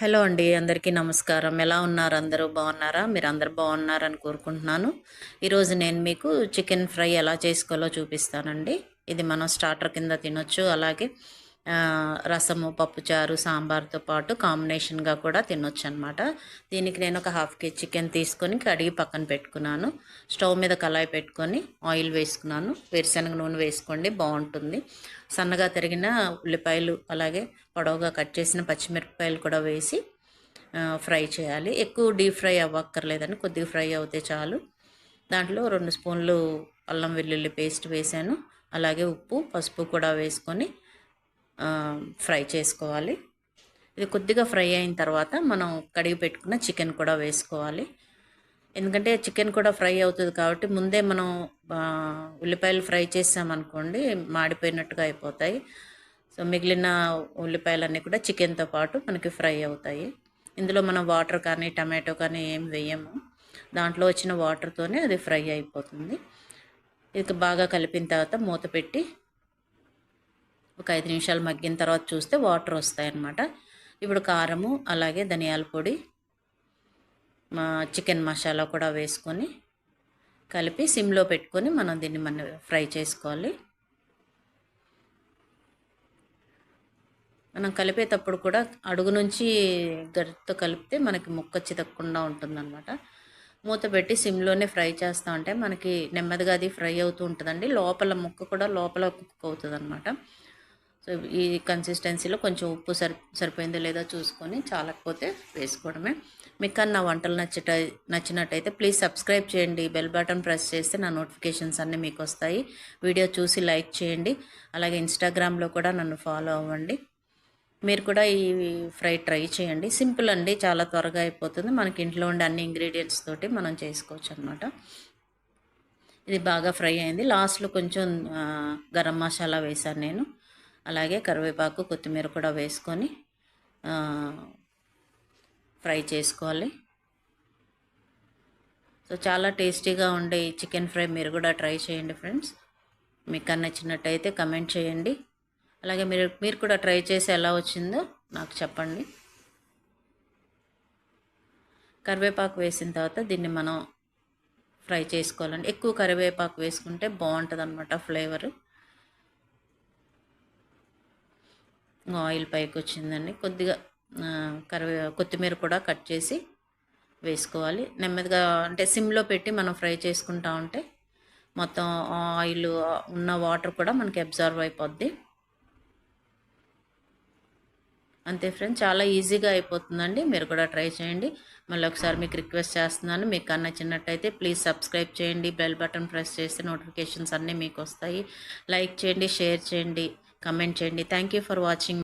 Hello అండి అందరికీ నమస్కారం. ఎలా ఉన్నారు? అందరూ బాగున్నారా? మీరు అందరు బాగున్నారని కోరుకుంటున్నాను. ఈరోజు నేను మీకు చికెన్ ఫ్రై ఎలా చేసుకోవాలో చూపిస్తానండి. ఇది మనం స్టార్టర్ కింద తినొచ్చు. అలాగే రసము పప్పుచారు సాంబార్తో పాటు కాంబినేషన్గా కూడా తినొచ్చు అనమాట దీనికి నేను ఒక హాఫ్ కేజీ చికెన్ తీసుకొని కడిగి పక్కన పెట్టుకున్నాను. స్టవ్ మీద కళాయి పెట్టుకొని ఆయిల్ వేసుకున్నాను. వేరుశనగ నూనె వేసుకోండి బాగుంటుంది. సన్నగా తరిగిన ఉల్లిపాయలు అలాగే పొడవుగా కట్ చేసిన పచ్చిమిరపకాయలు కూడా వేసి ఫ్రై చేయాలి. ఎక్కువ డీప్ ఫ్రై అవ్వక్కర్లేదని కొద్దిగా ఫ్రై అవుతే చాలు. దాంట్లో రెండు స్పూన్లు అల్లం వెల్లుల్లి పేస్ట్ వేసాను. అలాగే ఉప్పు పసుపు కూడా వేసుకొని ఫ్రై చేసుకోవాలి. ఇది కొద్దిగా ఫ్రై అయిన తర్వాత మనం కడిగి పెట్టుకున్న చికెన్ కూడా వేసుకోవాలి. ఎందుకంటే చికెన్ కూడా ఫ్రై అవుతుంది కాబట్టి ముందే మనం ఉల్లిపాయలు ఫ్రై చేసామనుకోండి మాడిపోయినట్టుగా అయిపోతాయి. సో మిగిలిన ఉల్లిపాయలన్నీ కూడా చికెన్తో పాటు మనకి ఫ్రై అవుతాయి. ఇందులో మనం వాటర్ కానీ టమాటో కానీ ఏం వేయము. దాంట్లో వచ్చిన వాటర్తోనే అది ఫ్రై అయిపోతుంది. ఇది బాగా కలిపిన తర్వాత మూత పెట్టి ఒక ఐదు నిమిషాలు మగ్గిన తర్వాత చూస్తే వాటర్ వస్తాయన్నమాట. ఇప్పుడు కారము అలాగే ధనియాల పొడి మా చికెన్ మసాలా కూడా వేసుకొని కలిపి సిమ్లో పెట్టుకొని మనం దీన్ని మన ఫ్రై చేసుకోవాలి. మనం కలిపేటప్పుడు కూడా అడుగు నుంచి గరితో కలిపితే మనకి ముక్క చితక్కుండా ఉంటుందన్నమాట. మూత పెట్టి సిమ్లోనే ఫ్రై చేస్తూ ఉంటే మనకి నెమ్మదిగా అది ఫ్రై అవుతూ ఉంటుందండి. లోపల ముక్క కూడా లోపల కుక్ అవుతుంది అనమాట సో ఈ కన్సిస్టెన్సీలో కొంచెం ఉప్పు సరి సరిపోయిందో లేదో చూసుకొని చాలకపోతే వేసుకోవడమే. మీకు నా వంటలు నచ్చట నచ్చినట్టయితే ప్లీజ్ సబ్స్క్రైబ్ చేయండి. బెల్ బటన్ ప్రెస్ చేస్తే నా నోటిఫికేషన్స్ అన్నీ మీకు వస్తాయి వీడియో చూసి లైక్ చేయండి. అలాగే ఇన్స్టాగ్రామ్లో కూడా నన్ను ఫాలో అవ్వండి. మీరు కూడా ఈ ఫ్రై ట్రై చేయండి. సింపుల్ అండి చాలా త్వరగా అయిపోతుంది. మనకి ఇంట్లో ఉండే అన్ని ఇంగ్రీడియంట్స్ తోటి మనం చేసుకోవచ్చు అనమాట ఇది బాగా ఫ్రై అయింది. లాస్ట్లో కొంచెం గరం మసాలా వేశాను నేను. అలాగే కరివేపాకు కొత్తిమీర కూడా వేసుకొని ఫ్రై చేసుకోవాలి. సో చాలా టేస్టీగా ఉండే చికెన్ ఫ్రై మీరు కూడా ట్రై చేయండి ఫ్రెండ్స్. మీకు నచ్చినట్టయితే కమెంట్ చేయండి. అలాగే మీరు మీరు కూడా ట్రై చేసి ఎలా వచ్చిందో నాకు చెప్పండి. కరివేపాకు వేసిన తర్వాత దీన్ని మనం ఫ్రై చేసుకోవాలండి. ఎక్కువ కరివేపాకు వేసుకుంటే బాగుంటుంది అనమాట ఫ్లేవర్. ఆయిల్ పైకి వచ్చిందండి కొద్దిగా కరివే కొత్తిమీర కూడా కట్ చేసి వేసుకోవాలి. నెమ్మదిగా అంటే సిమ్లో పెట్టి మనం ఫ్రై చేసుకుంటా ఉంటే మొత్తం ఆయిల్ ఉన్న వాటర్ కూడా మనకి అబ్జర్వ్ అయిపోద్ది. అంతే ఫ్రెండ్స్ చాలా ఈజీగా అయిపోతుందండి. మీరు కూడా ట్రై చేయండి. మళ్ళీ ఒకసారి మీకు రిక్వెస్ట్ చేస్తున్నాను. మీకు నచ్చినట్టయితే ప్లీజ్ సబ్స్క్రైబ్ చేయండి. బెల్ బటన్ ప్రెస్ చేస్తే నోటిఫికేషన్స్ అన్నీ మీకు వస్తాయి. లైక్ చేయండి షేర్ చేయండి. కమెంట్ చేయండి. Thank for watching